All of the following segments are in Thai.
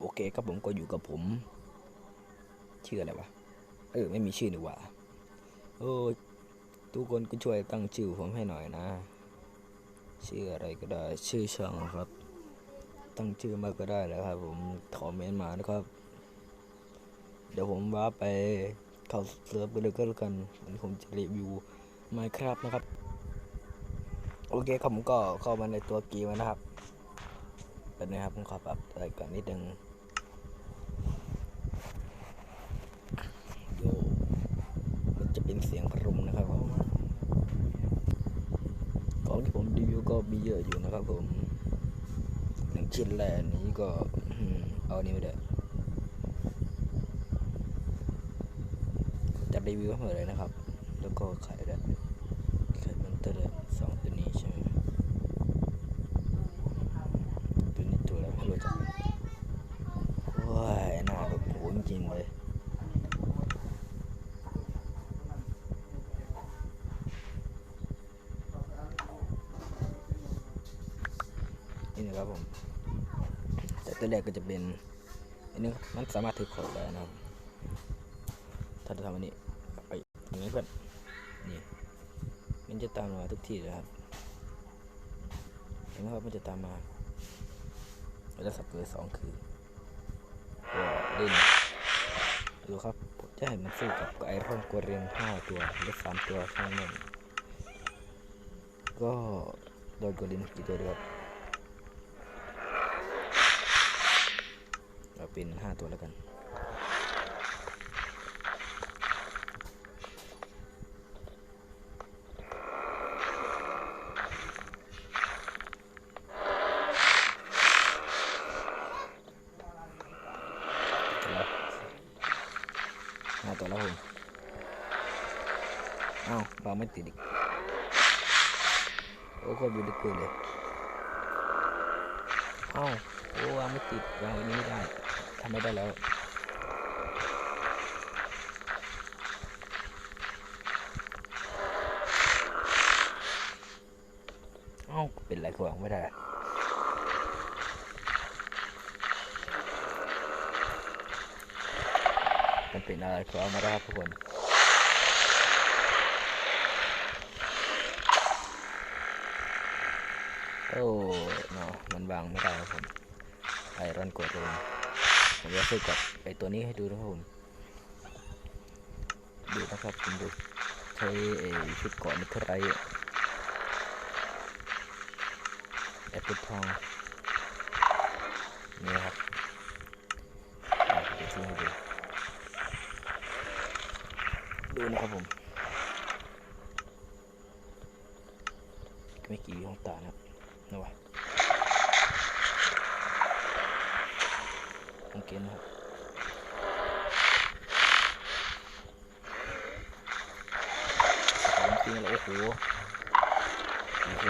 โอเคครับผมก็อยู่กับผม ชื่ออะไรวะ เออ ไม่มีชื่อนี่หว่าโอ้ทุกคนก็ช่วยตั้งชื่อผมให้หน่อยนะ ชื่ออะไรก็ได้ ชื่อช่องครับ ตั้งชื่อมาก็ได้แล้วครับผมคอมเมนต์มานะครับ เดี๋ยวผมว่าไปเข้าเซิร์ฟกันเลยก็แล้วกันวันนี้ผมจะรีวิว Minecraft นะครับ โอเคครับผมก็เข้ามาในตัวเกีแล้วนะครับเป็นนะครับผมขอปรับอะไรกันนิดนึงโยมันจะเป็นเสียงพัดลม นะครับผมของที่ผมรีวิวก็มีเยอะอยู่นะครับผมหนึ่งชิ้นแรกนี้ก็เอานี่ไม่ได้จะรีวิวให้หมดเลยนะครับ แล้วก็ขายได้ขายมันเตอร์สองตัวนี้ใช่ไหม ตัวนี้ตัวอะไรไม่รู้จักว้ายน่าดูโหจริงๆเลย นี่นะ ครับผมแต่ตัวแรกก็จะเป็นอันนี้มันสามารถถือของได้นะครับ ถ้าจะทำอันนี้ไปอย่างนี้เพื่อนนี่มันจะตามมาทุกที่เลยครับเห็นไหมครับมันจะตามมาแล้วสับเกอร์สองคือเล่นดูครับจะให้มันสู้กับไอรอนกัวเรียงห้าตัวหรือสามตัวข้างนั้นก็โดนกัวเรียนกี่ตัวดีครับ เป็นห้าตัวแล้วกันตัวละห้าตัวแล้วผมเอ้าบางไม่ติดอีก โอ้โคตรบิวตี้กูเลยเอ้าโอ้วางไม่ติดวางอันนี้ไม่ได้ำไม่ได้แล้วเอ้าเป็นไรกวางไม่ได้มันเป็นอะไรก็เอามาได้ทุกคนโอ้เนาะมันวางไม่ได้ครับผมไอรอนกดลย ผมจะฝึกกับไอตัวนี้ให้ดูนะครับผมดูนะครับผมดูใช้ไอชุดเก่อนนิทไรแอปเปิลทองนี่ครับดูดูนะครับผมไม่กี่วิของตานะครับนะวะ โอเคนะครับผมจริงแล้วโอ้โหมีเ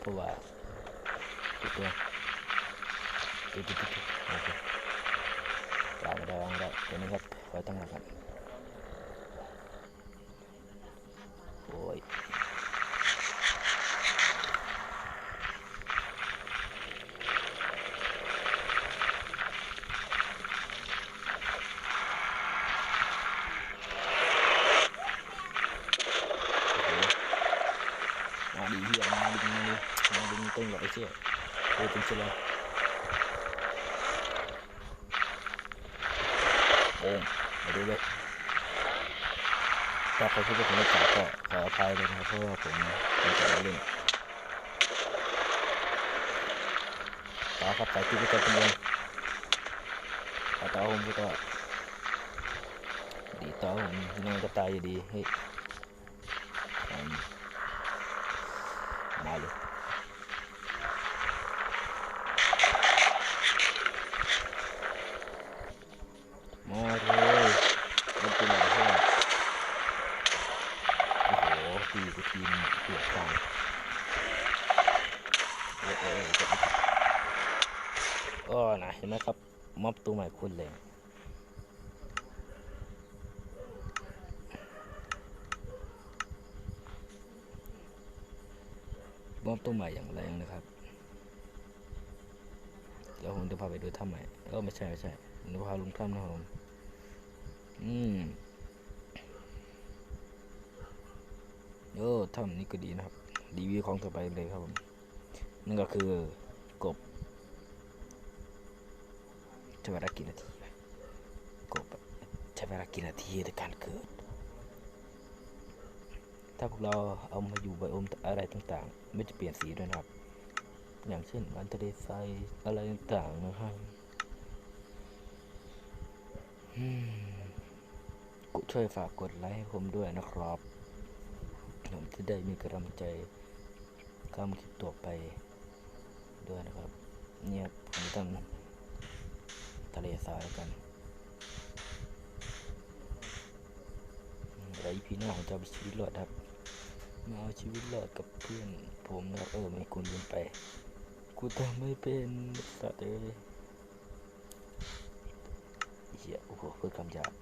aku lah gitu gitu gitu oke ya udah ya udah ini kan kita ngapain Oh, ดึงตึงกับไอ้เชี่ยโอ้ตึงเชียวเลยโอ้มาดูเลยถ้าใครพูดว่าผมไม่จับก็ขออภัยเลยนะครับเพราะว่าผมเป็นใจเล่นต่อครับสายที่ก็จะเป็นเลยต่อผมก็ดีต่อผมยังไงก็ตายอยู่ดีเฮ้ยอืม มาเลย อ๋อนะ เห็นไหมครับม็อบตัวใหม่คุณแรงม็อบตัวใหม่อย่างแรงนะครับเดี๋ยวผมจะพาไปดูถ้ำใหม่เออไม่ใช่ไม่ใช่ผมจะพาลงถ้ำนะครับผมอืมโอ้ถ้ำนี้ก็ดีนะครับรีวิวของต่อไปเลยครับผมนั่นก็คือกบ ใช้เวลากี่นาทีกบใช้เวลากี่นาทีในการเกิด ถ้าพวกเราเอามาอยู่ไบอมอะไรต่างๆ ไม่จะเปลี่ยนสีด้วยนะครับ อย่างเช่นมันทะเลทรายอะไรต่างๆนะครับกดช่วยฝากกดไลค์ให้ผมด้วยนะครับ ผมจะได้มีกำลังใจทำคลิปต่อไปด้วยนะครับ เนี่ยผมต้อง ทะเลทรายกันอืมแล้วอีพีหน้าผมจะเอาไปชีวิตรอดครับ มาเอาชีวิตรอดกับเพื่อนผมนะเออไม่คุณลืมไป กูทำไม่เป็นสัตว์เอ้ยเหี้ยโอ้โหเพื่อคำหยาบ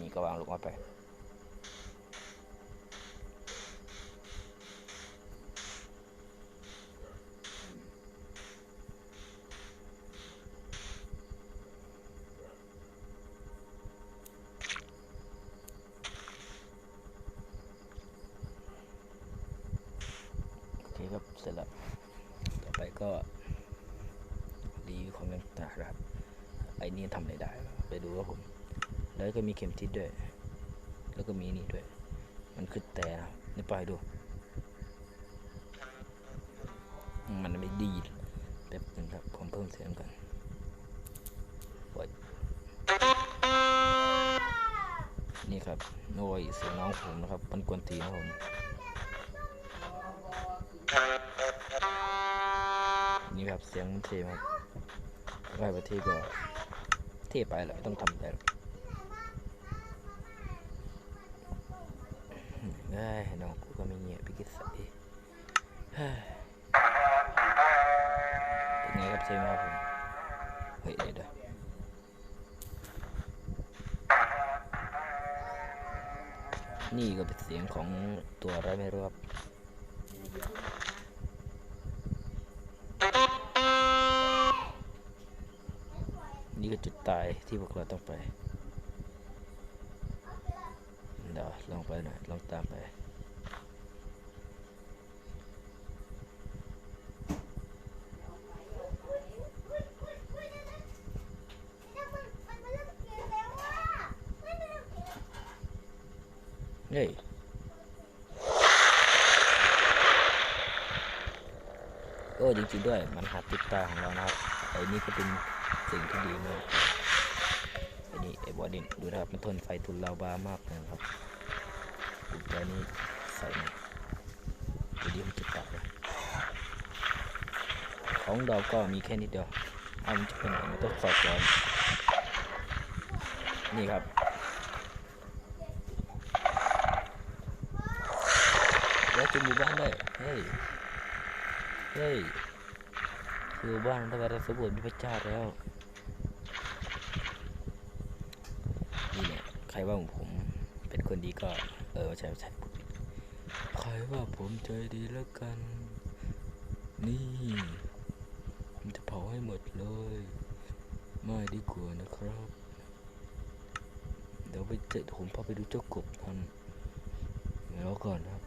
นี่ก็วางลงมาไป ร็จแล้ว ต่อไปก็รีวิวของต่างๆนะครับ ไอ้นี่ทำอะไรได้ ไปดูครับผม แล้วก็มีเข็มทิศด้วย แล้วก็มีนี่ด้วย มันคือแต่นะนี่ไปดู มันไม่ดีแป๊บนึงครับ ผมเพิ่มเสียงกันโอ้นี่ครับโอ้ยเสียงน้องผมนะครับ มันกวนตีนะผม นี่แบบเสียงมันเทมากไหวประเทศก็เทไปแหละไม่ต้องทำแต่หรอกได้น้องกูก็ไม่เงียบพี่กิสใส่เฮ้ยเป็นไงครับเทมครับผมเฮ้ยเดี๋ยวเดี๋ยวนี่ก็เป็นเสียงของตัวอะไรไม่รู้ครับ ตายที่พวกเราต้องไปเดี๋ยวลองไปหน่อยลองตามไปเฮ้ยโอ้จริงๆด้วยมันหาติดตาของเรานะครับไอ้นี่ก็เป็นสิ่งที่ดีมาก อ้นี่ไอ้บอดินดูนะครับมันทนไฟทุนลาวามากเลยนะครับดูตัวนี้ใส่มาดูดิมันจะตัดเลยของเราก็มีแค่นิดเดียวเอามันจะเป็นไหนมันต้องสอดก่อนนี่ครับแล้วจะมีบ้านด้วยเฮ้ยเฮ้ยคือบ้านเราได้สมบูรมีพระเจ้าแล้ว นี่เนี่ย ใครว่าผมเป็นคนดีก็ เออไม่ใช่ไม่ใช่ใครว่าผมใจดีแล้วกัน นี่ผมจะเผาให้หมดเลย ไม่ดีกว่านะครับ เดี๋ยวไปเจอผมพาไปดูเจ้ากบมันแล้วก่อนนะครับ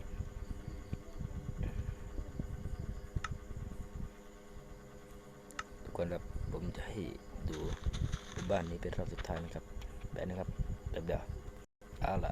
ทุกคนครับผมจะให้ดูบ้านนี้เป็นรอบสุดท้ายนะครับแบบนะครับ แบ